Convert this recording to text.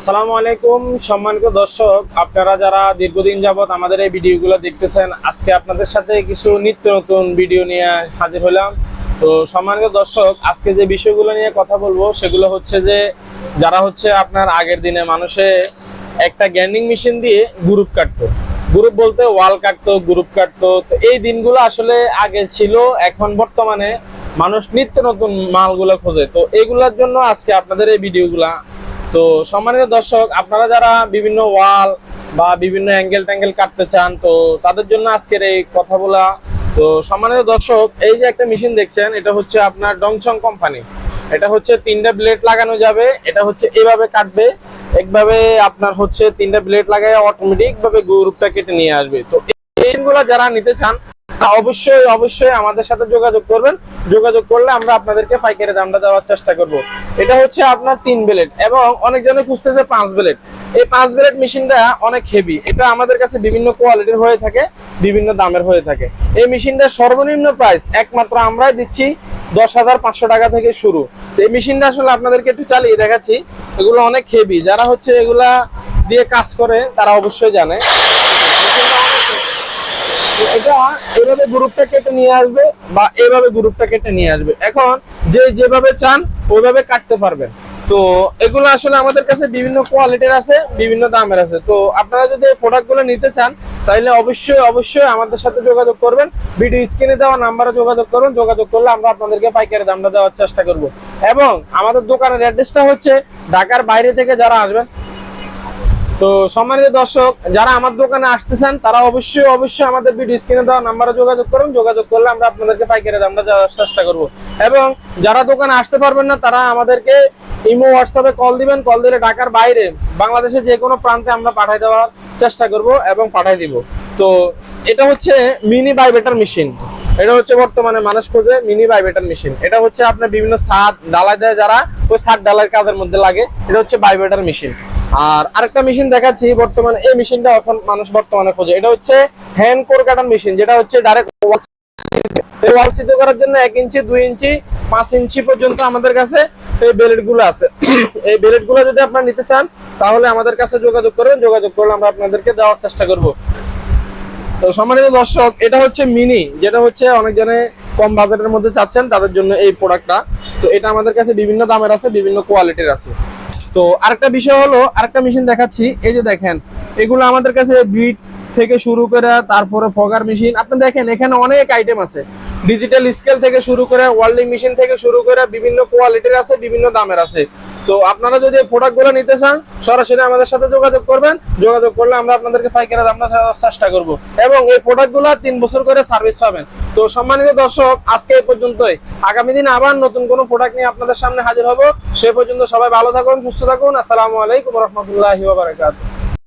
আসসালামু আলাইকুম সম্মানিত দর্শক, আপনারা যারা দীর্ঘদিন যাবত আমাদের এই ভিডিওগুলো দেখতেছেন, আজকে আপনাদের সাথে কিছু নিত্য নতুন ভিডিও নিয়ে হাজির হলাম। তো সম্মানিত দর্শক, আজকে যে বিষয়গুলো নিয়ে কথা বলব, সেগুলো হচ্ছে যে যারা হচ্ছে আপনার আগের দিনে মানুষে একটা গ্যান্ডিং মেশিন দিয়ে গ্রুপ কাটতো। গ্রুপ বলতে ওয়াল কাটতো, গ্রুপ কাটতো। তো এই দিনগুলো আসলে আগে ছিল, এখন বর্তমানে মানুষ নিত্য নতুন মালগুলো খোঁজে। তো এগুলোর জন্য আজকে আপনাদের এই ভিডিওগুলা তো সম্মানিত দর্শক, আপনারা যারা বিভিন্ন ওয়াল বা বিভিন্ন অ্যাঙ্গেল ট্যাঙ্গেল কাটতে চান, তো তাদের জন্য আজকের এই কথা বলা তো সম্মানিত দর্শক, এই যে একটা মেশিন দেখছেন, এটা হচ্ছে আপনার ডংচং কোম্পানি এটা হচ্ছে তিনটা ব্লেড লাগানো যাবে, এটা হচ্ছে এভাবে কাটবে। একভাবে আপনার হচ্ছে তিনটা ব্লেড লাগায় অটোমেটিক ভাবে গ্রুপটা কেটে নিয়ে আসবে। তো এই গুলা যারা নিতে চান অবশ্যই অবশ্যই আমাদের সাথে যোগাযোগ করবেন। যোগাযোগ করলে আমরা আপনাদেরকে পাইকারি দামটা দেওয়ার চেষ্টা করব। এটা হচ্ছে আপনার তিন ব্লেড এবং অনেকজনে খুঁজতেছে পাঁচ ব্লেড। এই পাঁচ ব্লেড মেশিনটা অনেক হেভি এটা আমাদের কাছে বিভিন্ন কোয়ালিটির হয়ে থাকে, বিভিন্ন দামের হয়ে থাকে। এই মেশিনটা সর্বনিম্ন প্রাইস একমাত্র আমরাই দিচ্ছি দশ হাজার পাঁচশো টাকা থেকে শুরু। তো এই মেশিনটা আসলে আপনাদেরকে একটু চালিয়ে দেখাচ্ছি। এগুলো অনেক হেভি যারা হচ্ছে এগুলা দিয়ে কাজ করে, তারা অবশ্যই জানে। এটা এভাবে গ্রুপটা কেটে নিয়ে আসবে বা এভাবে গ্রুপটা কেটে নিয়ে আসবে। এখন যে যেভাবে চান, ওইভাবে কাটতে পারবেন। তো এগুলো আসলে আমাদের কাছে বিভিন্ন কোয়ালিটির আছে, বিভিন্ন দামের আছে। তো আপনারা যদি এই প্রোডাক্টগুলো নিতে চান তাহলে অবশ্যই অবশ্যই আমাদের সাথে যোগাযোগ করবেন। ভিডিও স্ক্রিনে দেওয়া নাম্বারে যোগাযোগ করুন যোগাযোগ করলে আমরা আপনাদেরকে পাইকারি দামটা দেওয়ার চেষ্টা করব। এবং আমাদের দোকানের অ্যাড্রেসটা হচ্ছে ঢাকার বাইরে থেকে যারা আসবেন তো সম্মানিত দর্শক, যারা আমার দোকানে আসতেছেন, তারা অবশ্যই অবশ্যই আমাদের ভিডিও স্ক্রিনে দেওয়া নাম্বারে যোগাযোগ করুন। যোগাযোগ করলে আমরা আপনাদেরকে পাইকারি দামটা দেওয়ার চেষ্টা করব। এবং যারা দোকানে আসতে পারবেন না, তারা আমাদেরকে ইমো হোয়াটসঅ্যাপে কল দিবেন। কল দিলে ঢাকার বাইরে, বাংলাদেশের যে কোনো প্রান্তে আমরা পাঠাই দেওয়ার চেষ্টা করব এবং পাঠাই দিব। তো এটা হচ্ছে মিনি বাইবেটার মেশিন এটা হচ্ছে বর্তমানে মানুষ খোঁজে মিনি বাইবেটার মেশিন এটা হচ্ছে আপনার বিভিন্ন সাদ ডালাই দেয় যারা, ওই সাদ ডালাই কাজের মধ্যে লাগে। এটা হচ্ছে বাইবেটার মেশিন আর আরেকটা মেশিন দেখাচ্ছি বর্তমানে, এই মেশিনটা এখন মানুষ বর্তমানে খোঁজে। এটা হচ্ছে হ্যান্ড কোর কাটার মেশিন যেটা হচ্ছে ডাইরেক্ট ওয়াল সিদ্ধ করার জন্য এক ইঞ্চি, দুই ইঞ্চি, পাঁচ ইঞ্চি পর্যন্ত আমাদের কাছে এই বেলেটগুলো আছে। এই বেলেটগুলো যদি আপনারা নিতে চান, তাহলে আমাদের কাছে যোগাযোগ করবেন। যোগাযোগ করলে আমরা আপনাদেরকে দেওয়ার চেষ্টা করব। তো সম্মানিত দর্শক, এটা হচ্ছে মিনি যেটা হচ্ছে অনেকজনে কম বাজেটের মধ্যে চাচ্ছেন, তাদের জন্য এই প্রোডাক্টটা। তো এটা আমাদের কাছে বিভিন্ন দামের আছে, বিভিন্ন কোয়ালিটির আছে। তো আরেকটা বিষয় হলো, আরেকটা মেশিন দেখাচ্ছি। এই যে দেখেন, এগুলো আমাদের কাছে বিট থেকে শুরু করে তারপরে ফগার মেশিন আপনি দেখেন, এখানে অনেক আইটেম আছে। ডিজিটাল স্কেল থেকে শুরু করে ওয়ার্ল্ডিং মেশিন থেকে শুরু করে, বিভিন্ন কোয়ালিটির আছে, বিভিন্ন দামের আছে। তো আপনারা যদি প্রোডাক্টগুলো নিতে চান, সরাসরি আমাদের সাথে যোগাযোগ করবেন। যোগাযোগ করলে আমরা আপনাদেরকে পাইকারি দাম দেওয়ার চেষ্টা করব। এবং এই প্রোডাক্টগুলো তিন বছর করে সার্ভিস পাবেন। তো সম্মানিত দর্শক, আজকে এই পর্যন্তই। আগামী দিন আবার নতুন কোনো প্রোডাক্ট নিয়ে আপনাদের সামনে হাজির হব। সে পর্যন্ত সবাই ভালো থাকুন, সুস্থ থাকুন। আসসালামু আলাইকুম রহমতুল্লাহি বারাকাতুহু।